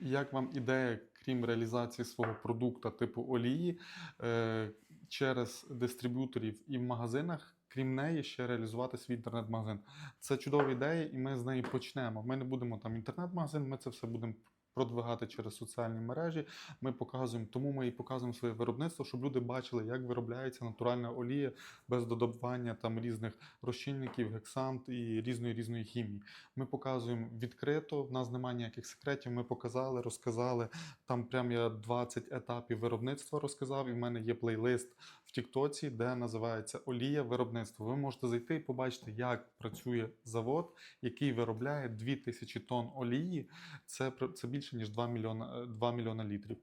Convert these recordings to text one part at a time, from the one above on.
Як вам ідея, крім реалізації свого продукту типу олії, е, через дистриб'юторів і в магазинах, крім неї, ще реалізувати свій інтернет-магазин? Це чудова ідея, і ми з неї почнемо. Ми не будемо там інтернет-магазин, ми це все будемо. Продвигати через соціальні мережі, ми показуємо, тому ми і показуємо своє виробництво, щоб люди бачили, як виробляється натуральна олія без додавання там різних розчинників, гексант і різної різної хімії. Ми показуємо відкрито, в нас немає ніяких секретів. Ми показали, розказали. Там прям я 20 етапів виробництва розказав, і в мене є плейлист в Тіктоці, де називається Олія виробництва. Ви можете зайти і побачити, як працює завод, який виробляє 2000 тонн олії. Це, це більше ніж 2 мільйона, 2 мільйона літрів.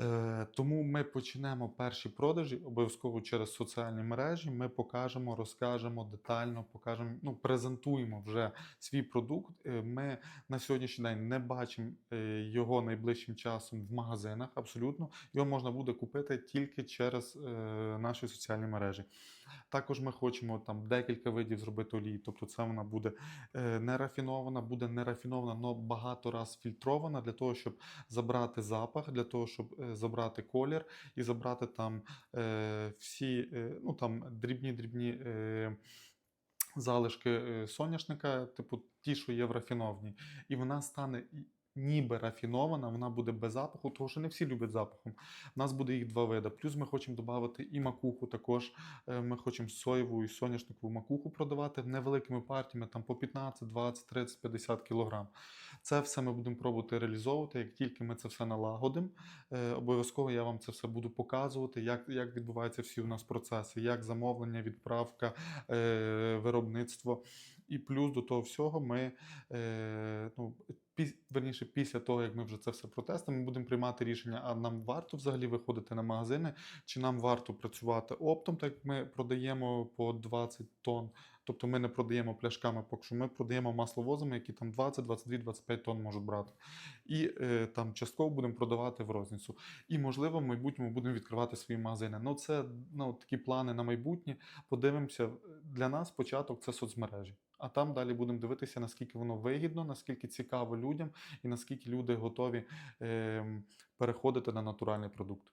Е, Тому ми почнемо перші продажі обов'язково через соціальні мережі. Ми покажемо, розкажемо детально, покажемо, ну презентуємо вже свій продукт. Е, Ми на сьогоднішній день не бачимо е, його найближчим часом в магазинах. Абсолютно його можна буде купити тільки через наші соціальні мережі. Також ми хочемо там декілька видів зробити олії. Тобто, це вона буде е, не рафінована, буде не рафінована, але багато раз фільтрована для того, щоб забрати запах, для того, щоб забрати колір і забрати там е, всі е, ну, там, дрібні-дрібні. Е, Залишки е, соняшника, типу ті, що є в рафіновні, і вона стане ніби рафінована, вона буде без запаху, тому що не всі люблять запахом. У нас буде їх два види. Плюс ми хочемо додати і макуху також. Е, Ми хочемо соєву і соняшникову макуху продавати невеликими партіями, там по 15, 20, 30, 50 кілограм. Це все ми будемо пробувати реалізовувати. Як тільки ми це все налагодимо, е, обов'язково я вам це все буду показувати, як, як відбуваються всі у нас процеси, як замовлення, відправка, е, виробництво. І плюс до того всього ми е, ну, піс, верніше, після того, як ми вже це все протестимо, ми будемо приймати рішення, а нам варто взагалі виходити на магазини, чи нам варто працювати оптом, так як ми продаємо по 20 тонн. Тобто ми не продаємо пляшками, поки що ми продаємо масловозами, які там 20, 22, 25 тонн можуть брати. І е, там частково будемо продавати в розницю. І, можливо, в майбутньому будемо відкривати свої магазини. Ну, це ну, такі плани на майбутнє. Подивимося. Для нас початок це соцмережі. А там далі будемо дивитися, наскільки воно вигідно, наскільки цікаво людям і наскільки люди готові е, переходити на натуральний продукт.